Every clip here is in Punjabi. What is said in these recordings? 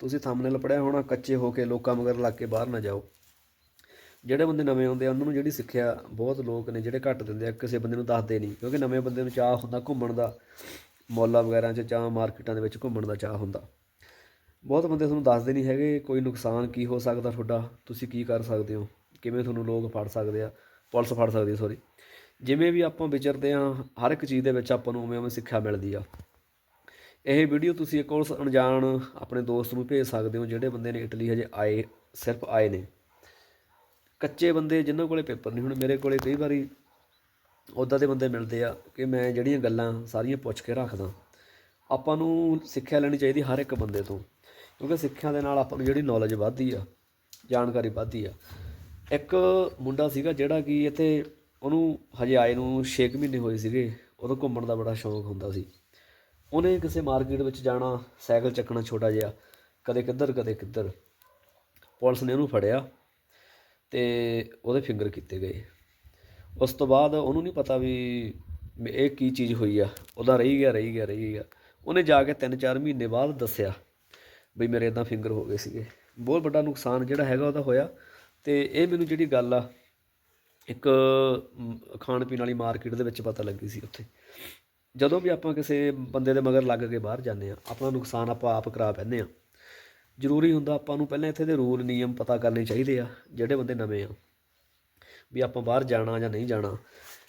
ਤੁਸੀਂ ਥੰਬਨੇਲ ਪੜਿਆ ਹੋਣਾ, ਕੱਚੇ ਹੋ ਕੇ ਲੋਕਾਂ ਮਗਰ ਲੱਗ ਕੇ ਬਾਹਰ ਨਾ ਜਾਓ। ਜਿਹੜੇ ਬੰਦੇ ਨਵੇਂ ਆਉਂਦੇ ਆ, ਉਹਨਾਂ ਨੂੰ ਜਿਹੜੀ ਸਿੱਖਿਆ ਬਹੁਤ ਲੋਕ ਨੇ, ਜਿਹੜੇ ਘੱਟ ਦਿੰਦੇ ਆ, ਕਿਸੇ ਬੰਦੇ ਨੂੰ ਦੱਸਦੇ ਨਹੀਂ। ਕਿਉਂਕਿ ਨਵੇਂ ਬੰਦੇ ਨੂੰ ਚਾਹ ਹੁੰਦਾ ਘੁੰਮਣ ਦਾ। ਮੌਲਾਂ ਵਗੈਰਾ 'ਚ ਚਾਹ ਮਾਰਕੀਟਾਂ ਦੇ ਵਿੱਚ ਘੁੰਮਣ ਦਾ ਚਾਹ ਹੁੰਦਾ। ਬਹੁਤ ਬੰਦੇ ਤੁਹਾਨੂੰ ਦੱਸਦੇ ਨਹੀਂ ਹੈਗੇ, ਕੋਈ ਨੁਕਸਾਨ ਕੀ ਹੋ ਸਕਦਾ ਤੁਹਾਡਾ, ਤੁਸੀਂ ਕੀ ਕਰ ਸਕਦੇ ਹੋ, ਕਿਵੇਂ ਤੁਹਾਨੂੰ ਲੋਕ ਫੜ ਸਕਦੇ ਆ, ਪੁਲਿਸ ਫੜ ਸਕਦੀ ਸੌਰੀ ਜਿਵੇਂ ਵੀ ਆਪਾਂ ਵਿਚਰਦੇ ਆ ਹਰ ਇੱਕ ਚੀਜ਼ ਦੇ ਵਿੱਚ ਆਪਾਂ ਨੂੰ ਉਵੇਂ ਉਵੇਂ ਸਿੱਖਿਆ ਮਿਲਦੀ ਆ। ਇਹ ਵੀਡੀਓ ਤੁਸੀਂ ਇੱਕ ਉਸ ਅਣਜਾਣ ਆਪਣੇ ਦੋਸਤ ਨੂੰ ਭੇਜ ਸਕਦੇ ਹੋ, ਜਿਹੜੇ ਬੰਦੇ ਨੇ ਇਟਲੀ ਹਜੇ ਆਏ, ਸਿਰਫ ਆਏ ਨੇ। ਕੱਚੇ ਬੰਦੇ ਜਿਨ੍ਹਾਂ ਕੋਲੇ ਪੇਪਰ ਨਹੀਂ, ਹੁਣ ਮੇਰੇ ਕੋਲੇ ਕਈ ਵਾਰੀ ਉੱਦਾਂ ਦੇ ਬੰਦੇ ਮਿਲਦੇ ਆ ਕਿ ਮੈਂ ਜਿਹੜੀਆਂ ਗੱਲਾਂ ਸਾਰੀਆਂ ਪੁੱਛ ਕੇ ਰੱਖਦਾ। ਆਪਾਂ ਨੂੰ ਸਿੱਖਿਆ ਲੈਣੀ ਚਾਹੀਦੀ ਹਰ ਇੱਕ ਬੰਦੇ ਤੋਂ, ਕਿਉਂਕਿ ਸਿੱਖਿਆ ਦੇ ਨਾਲ ਆਪਾਂ ਨੂੰ ਜਿਹੜੀ ਨੌਲੇਜ ਵੱਧਦੀ ਆ, ਜਾਣਕਾਰੀ ਵੱਧਦੀ ਆ। ਇੱਕ ਮੁੰਡਾ ਸੀਗਾ ਜਿਹੜਾ ਕਿ ਇੱਥੇ ਉਹਨੂੰ ਹਜੇ ਆਏ ਨੂੰ 6 ਮਹੀਨੇ ਹੋਏ ਸੀਗੇ ਉਦੋਂ ਘੁੰਮਣ ਦਾ ਬੜਾ ਸ਼ੌਂਕ ਹੁੰਦਾ ਸੀ। ਉਹਨੇ ਕਿਸੇ ਮਾਰਕੀਟ ਵਿੱਚ ਜਾਣਾ, ਸਾਈਕਲ ਚੱਕਣਾ ਛੋਟਾ ਜਿਹਾ, ਕਦੇ ਕਿੱਧਰ ਕਦੇ ਕਿੱਧਰ। ਪੁਲਿਸ ਨੇ ਉਹਨੂੰ ਫੜਿਆ ਤੇ ਉਹਦੇ ਫਿੰਗਰ ਕੀਤੇ ਗਏ। ਉਸ ਤੋਂ ਬਾਅਦ ਉਹਨੂੰ ਨਹੀਂ ਪਤਾ ਵੀ ਇਹ ਕੀ ਚੀਜ਼ ਹੋਈ ਆ। ਉਹਦਾ ਰਹੀ ਗਿਆ ਰਹੀ ਗਿਆ ਰਹੀ ਗਿਆ। ਉਹਨੇ ਜਾ ਕੇ 3-4 ਮਹੀਨੇ ਬਾਅਦ ਦੱਸਿਆ ਬਈ ਮੇਰੇ ਇਦਾਂ ਫਿੰਗਰ ਹੋ ਗਏ ਸੀਗੇ। ਬਹੁਤ ਵੱਡਾ ਨੁਕਸਾਨ ਜਿਹੜਾ ਹੈਗਾ ਉਹਦਾ ਹੋਇਆ ਤੇ ਇਹ ਮੈਨੂੰ ਜਿਹੜੀ ਗੱਲ ਆ, ਇੱਕ ਖਾਣ ਪੀਣ ਵਾਲੀ ਮਾਰਕੀਟ ਦੇ ਵਿੱਚ ਪਤਾ ਲੱਗੀ ਸੀ ਉੱਥੇ। ਜਦੋਂ ਵੀ ਆਪਾਂ ਕਿਸੇ ਬੰਦੇ ਦੇ ਮਗਰ ਲੱਗ ਕੇ ਬਾਹਰ ਜਾਂਦੇ ਆ ਆਪਣਾ ਨੁਕਸਾਨ ਆਪਾਂ ਆਪ ਕਰਾ ਪੈਂਦੇ ਆ ਜ਼ਰੂਰੀ ਹੁੰਦਾ ਆਪਾਂ ਨੂੰ ਪਹਿਲਾਂ ਇੱਥੇ ਦੇ ਰੂਲ, ਨਿਯਮ ਪਤਾ ਕਰਨੇ ਚਾਹੀਦੇ ਆ, ਜਿਹੜੇ ਬੰਦੇ ਨਵੇਂ ਆ, ਵੀ ਆਪਾਂ ਬਾਹਰ ਜਾਣਾ ਜਾਂ ਨਹੀਂ ਜਾਣਾ।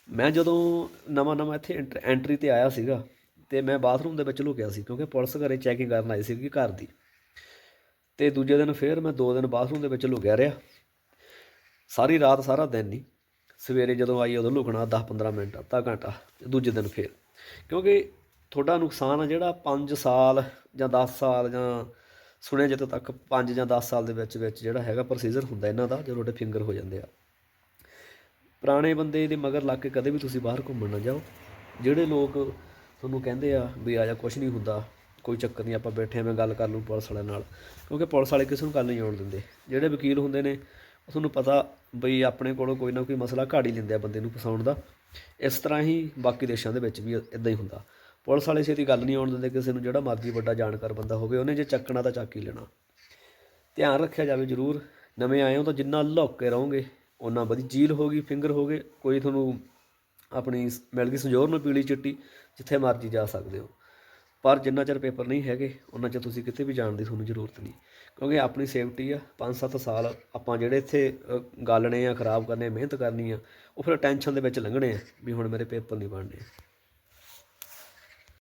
ਮੈਂ ਜਦੋਂ ਨਵਾਂ ਨਵਾਂ ਇੱਥੇ ਐਂਟਰ- ਐਂਟਰੀ ਤੇ ਆਇਆ ਸੀਗਾ ਤੇ ਮੈਂ ਬਾਥਰੂਮ ਦੇ ਵਿੱਚ ਲੁਕਿਆ ਸੀ, ਕਿਉਂਕਿ ਪੁਲਿਸ ਘਰੇ ਚੈਕਿੰਗ ਕਰਨ ਆਈ ਸੀਗੀ ਘਰ ਦੀ। ਤੇ ਦੂਜੇ ਦਿਨ ਫੇਰ ਮੈਂ ਦੋ ਦਿਨ ਬਾਥਰੂਮ ਦੇ ਵਿੱਚ ਲੁਕਿਆ ਰਿਹਾ। ਸਾਰੀ ਰਾਤ ਸਾਰਾ ਦਿਨ ਨਹੀਂ ਸਵੇਰੇ ਜਦੋਂ ਆਈ ਉਦੋਂ ਲੁਕਣਾ 10-15 ਮਿੰਟ, ਅੱਧਾ ਘੰਟਾ, ਤੇ ਦੂਜੇ ਦਿਨ ਫੇਰ। ਕਿਉਂਕਿ ਤੁਹਾਡਾ ਨੁਕਸਾਨ ਆ ਜਿਹੜਾ 5 ਸਾਲ ਜਾਂ 10 ਸਾਲ ਜਾਂ ਸੁਣਿਆ ਜਿੱਥੇ ਤੱਕ 5 ਜਾਂ 10 ਸਾਲ ਦੇ ਵਿੱਚ ਵਿੱਚ ਜਿਹੜਾ ਹੈਗਾ ਪ੍ਰੋਸੀਜਰ ਹੁੰਦਾ ਇਹਨਾਂ ਦਾ, ਜਦੋਂ ਤੁਹਾਡੇ ਫਿੰਗਰ ਹੋ ਜਾਂਦੇ ਆ। ਪੁਰਾਣੇ ਬੰਦੇ ਦੇ ਮਗਰ ਲੱਗ ਕੇ ਕਦੇ ਵੀ ਤੁਸੀਂ ਬਾਹਰ ਘੁੰਮਣ ਨਾ ਜਾਓ। ਜਿਹੜੇ ਲੋਕ ਤੁਹਾਨੂੰ ਕਹਿੰਦੇ ਆ ਵੀ ਆ ਜਾ ਕੁਝ ਨਹੀਂ ਹੁੰਦਾ, ਕੋਈ ਚੱਕਰ ਨਹੀਂ, ਆਪਾਂ ਬੈਠੇ ਆ, ਮੈਂ ਗੱਲ ਕਰ ਲੂੰ ਪੁਲਿਸ ਵਾਲਿਆਂ ਨਾਲ। ਕਿਉਂਕਿ ਪੁਲਿਸ ਵਾਲੇ ਕਿਸੇ ਨੂੰ ਗੱਲ ਨਹੀਂ ਆਉਣ ਦਿੰਦੇ। ਜਿਹੜੇ ਵਕੀਲ ਹੁੰਦੇ ਨੇ, ਉਹ ਤੁਹਾਨੂੰ ਪਤਾ ਬਈ ਆਪਣੇ ਕੋਲੋਂ ਕੋਈ ਨਾ ਕੋਈ ਮਸਲਾ ਘਾੜ ਹੀ ਲੈਂਦੇ ਆ ਬੰਦੇ ਨੂੰ ਫਸਾਉਣ ਦਾ। ਇਸ ਤਰ੍ਹਾਂ ਹੀ ਬਾਕੀ ਦੇਸ਼ਾਂ ਦੇ ਵਿੱਚ ਵੀ ਇਦਾਂ ਹੀ ਹੁੰਦਾ। ਪੁਲਿਸ ਵਾਲੇ ਛੇਤੀ ਗੱਲ ਨਹੀਂ ਆਉਣ ਦਿੰਦੇ ਕਿਸੇ ਨੂੰ, ਜਿਹੜਾ ਮਰਜ਼ੀ ਵੱਡਾ ਜਾਣਕਾਰ ਬੰਦਾ ਹੋਵੇ, ਉਹਨੇ ਜੇ ਚੱਕਣਾ ਤਾਂ ਚੱਕ ਹੀ ਲੈਣਾ। ਧਿਆਨ ਰੱਖਿਆ ਜਾਵੇ ਜ਼ਰੂਰ, ਨਵੇਂ ਆਏ ਹੋ ਤਾਂ ਜਿੰਨਾ ਲੁੱਕ ਕੇ ਰਹੋਗੇ ਉਹਨਾਂ ਵਧੀ, ਜੀਲ ਹੋ ਗਈ, ਫਿੰਗਰ ਹੋ ਗਏ, ਕੋਈ ਤੁਹਾਨੂੰ ਆਪਣੀ ਮਿਲ ਗਈ ਸੰਜੋਰ ਨੂੰ ਪੀਲੀ ਚਿੱਟੀ, ਜਿੱਥੇ ਮਰਜ਼ੀ ਜਾ ਸਕਦੇ ਹੋ। ਪਰ ਜਿੰਨਾ ਚਿਰ ਪੇਪਰ ਨਹੀਂ ਹੈਗੇ, ਉਹਨਾਂ ਚਿਰ ਤੁਸੀਂ ਕਿਤੇ ਵੀ ਜਾਣ ਦੀ ਤੁਹਾਨੂੰ ਜ਼ਰੂਰਤ ਨਹੀਂ। ਕਿਉਂਕਿ ਆਪਣੀ ਸੇਫਟੀ ਆ 5-7 ਸਾਲ ਆਪਾਂ ਜਿਹੜੇ ਇੱਥੇ ਗਾਲਣੇ ਆ, ਖਰਾਬ ਕਰਨੇ ਮਿਹਨਤ ਕਰਨੀ ਆ, ਉਹ ਫਿਰ ਟੈਨਸ਼ਨ ਦੇ ਵਿੱਚ ਲੰਘਣੇ ਆ ਵੀ ਹੁਣ ਮੇਰੇ ਪੇਪਰ ਨਹੀਂ ਬਣਨੇ।